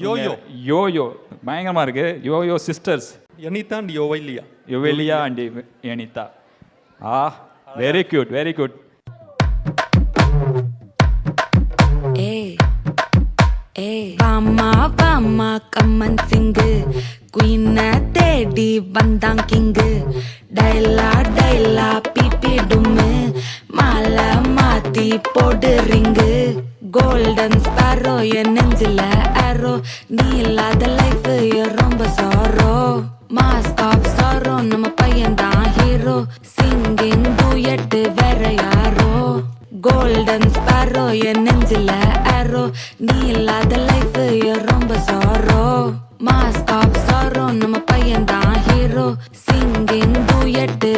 YoYo பயங்கரமாக இருக்குது யோயோ சிஸ்டர்ஸ் எனிதா அண்ட் யோவைலியா யுவெலியா அண்ட் எனிதா ஆ வெரி கியூட் வெரி குட் வாமா வாமா கம்மன் சிங்கு. குயின தேடி வந்தான் கிங்கு. கோல்டன் ஸ்பாரோ என் நெஞ்சில ஆரோ நீ இல்லாத லைஃப் ரொம்ப சாரோ மாஸ்க் ஆஃப் சாரோ நம்ம பையன் தான் ஹீரோ சிங்கிங் டூயட்டு வேற யாரோ? கோல்டன் ஸ்பாரோ என் நெஞ்சில ஆரோ நீ இல்லாத லைஃப் ரொம்ப சாரோ மாஸ்க் ஆஃப் சாரோ நம்ம பையன் தான் ஹீரோ சிங்கிங் டூயட்டு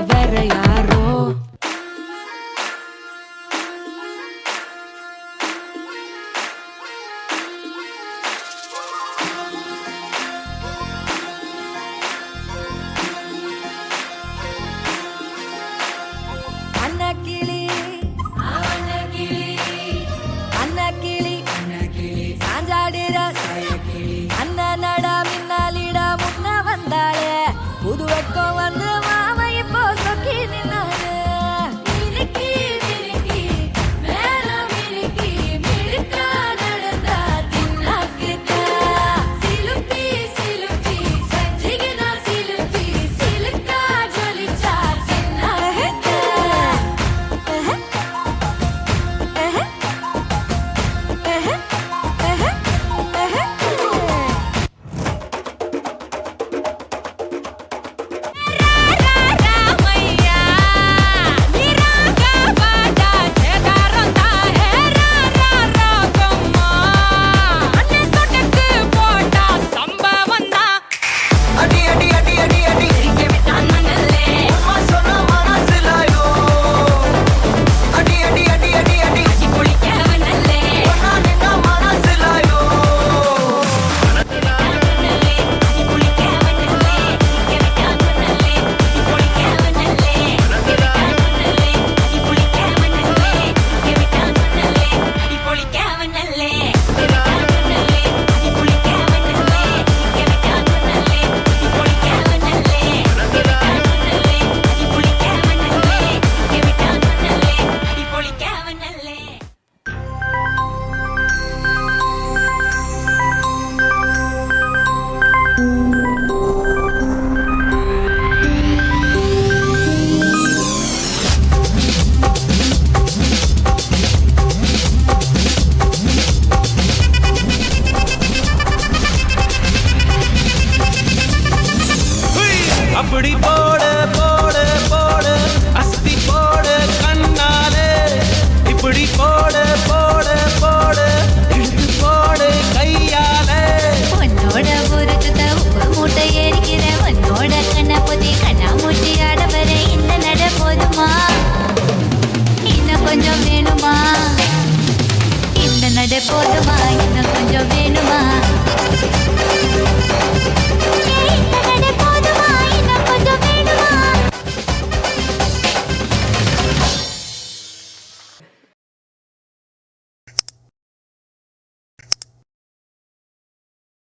புது அடி அடி அடி அடி அப்படி போட போட போட அஸ்தி போட கண்ணாலே. இப்படி போட போட போட இழுத்து போட கையாலே. உன்னோட ஒரு சுத்த உப்பு மூட்டை ஏறிக்கிற உன்னோட கண்ண பொதி கண்ணா மூட்டி ஆடவர இந்த நட போதுமா? இன்னும் கொஞ்சம் வேணுமா? இந்த நட போதுமா? இன்னும் கொஞ்சம் வேணும்